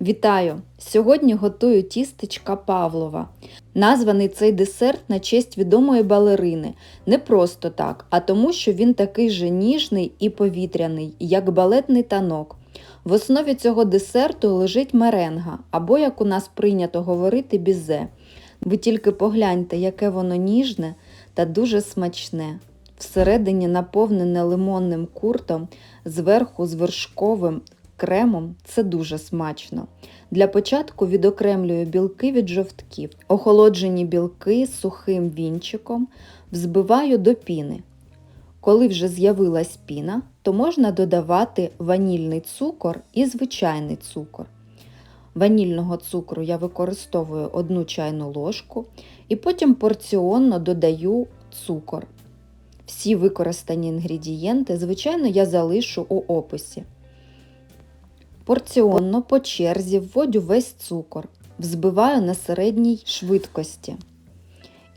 Вітаю! Сьогодні готую тістечка Павлова. Названий цей десерт на честь відомої балерини. Не просто так, а тому, що він такий же ніжний і повітряний, як балетний танок. В основі цього десерту лежить меренга, або, як у нас прийнято говорити, бізе. Ви тільки погляньте, яке воно ніжне та дуже смачне. Всередині наповнене лимонним куртом, зверху з вершковим кремом це дуже смачно. Для початку відокремлюю білки від жовтків. Охолоджені білки сухим вінчиком взбиваю до піни. Коли вже з'явилась піна, то можна додавати ванільний цукор і звичайний цукор. Ванільного цукру я використовую 1 чайну ложку і потім порціонно додаю цукор. Всі використані інгредієнти, звичайно, я залишу у описі. Порціонно по черзі вводю весь цукор, взбиваю на середній швидкості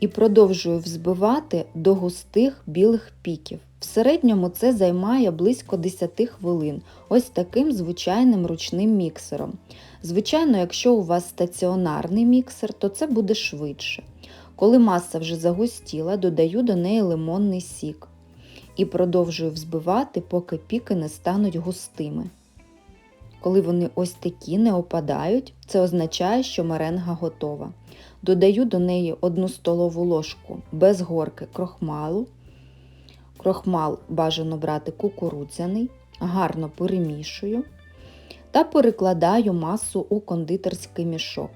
і продовжую взбивати до густих білих піків. В середньому це займає близько 10 хвилин, ось таким звичайним ручним міксером. Звичайно, якщо у вас стаціонарний міксер, то це буде швидше. Коли маса вже загустіла, додаю до неї лимонний сік і продовжую взбивати, поки піки не стануть густими. Коли вони ось такі не опадають, це означає, що меренга готова. Додаю до неї 1 столову ложку без горки крохмалу. Крохмал бажано брати кукурудзяний, гарно перемішую та перекладаю масу у кондитерський мішок.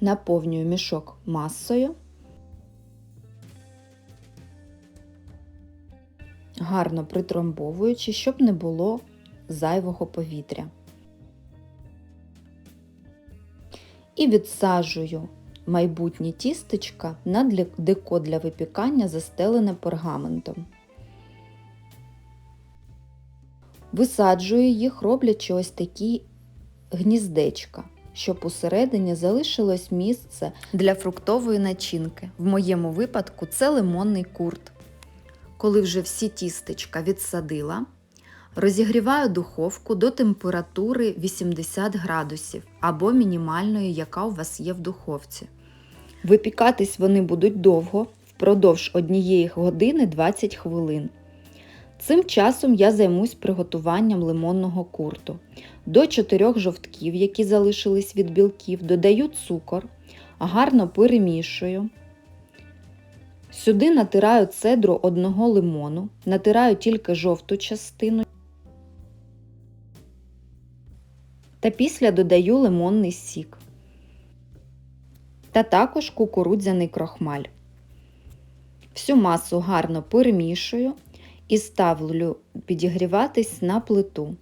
Наповнюю мішок масою. Гарно притромбовуючи, щоб не було зайвого повітря. І відсаджую майбутнє тістечка на деко для випікання, застелене пергаментом. Висаджую їх, роблячи ось такі гніздечка, щоб усередині залишилось місце для фруктової начинки. В моєму випадку це лимонний курт. Коли вже всі тістечка відсадила, розігріваю духовку до температури 80 градусів або мінімальної, яка у вас є в духовці. Випікатись вони будуть довго, впродовж однієї години 20 хвилин. Цим часом я займусь приготуванням лимонного курту. До 4 жовтків, які залишились від білків, додаю цукор, гарно перемішую. Сюди натираю цедру одного лимону, натираю тільки жовту частину та після додаю лимонний сік та також кукурудзяний крохмаль. Всю масу гарно перемішую і ставлю підігріватись на плиту.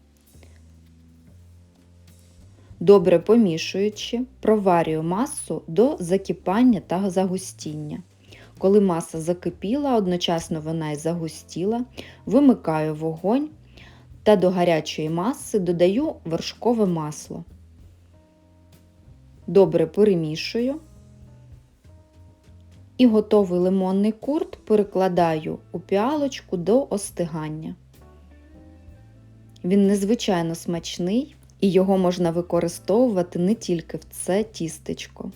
Добре помішуючи, проварюю масу до закипання та загустіння. Коли маса закипіла, одночасно вона і загустіла, вимикаю вогонь та до гарячої маси додаю вершкове масло. Добре перемішую і готовий лимонний курт перекладаю у піалочку до остигання. Він незвичайно смачний і його можна використовувати не тільки в це тістечко.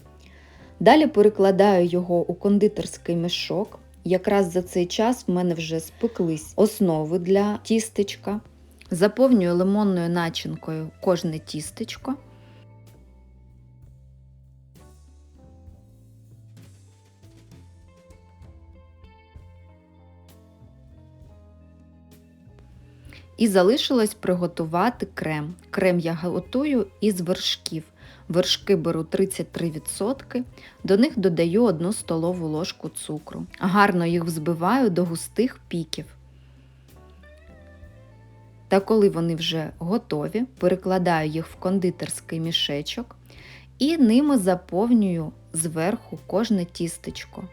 Далі перекладаю його у кондитерський мішок. Якраз за цей час в мене вже спеклись основи для тістечка. Заповнюю лимонною начинкою кожне тістечко. І залишилось приготувати крем. Крем я готую із вершків. Вершки беру 33%, до них додаю 1 столову ложку цукру. Гарно їх взбиваю до густих піків. Та коли вони вже готові, перекладаю їх в кондитерський мішечок і ними заповнюю зверху кожне тістечко.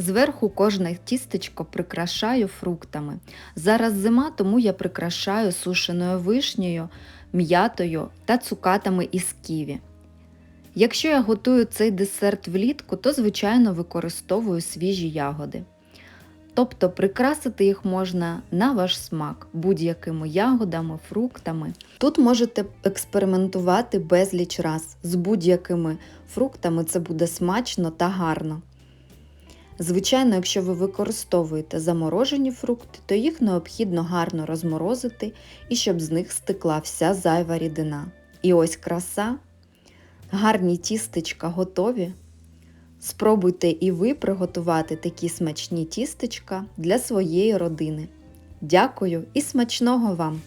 Зверху кожне тістечко прикрашаю фруктами. Зараз зима, тому я прикрашаю сушеною вишнею, м'ятою та цукатами із ківі. Якщо я готую цей десерт влітку, то звичайно використовую свіжі ягоди. Тобто прикрасити їх можна на ваш смак будь-якими ягодами, фруктами. Тут можете експериментувати безліч раз з будь-якими фруктами, це буде смачно та гарно. Звичайно, якщо ви використовуєте заморожені фрукти, то їх необхідно гарно розморозити і щоб з них стекла вся зайва рідина. І ось краса, гарні тістечка готові. Спробуйте і ви приготувати такі смачні тістечка для своєї родини. Дякую і смачного вам!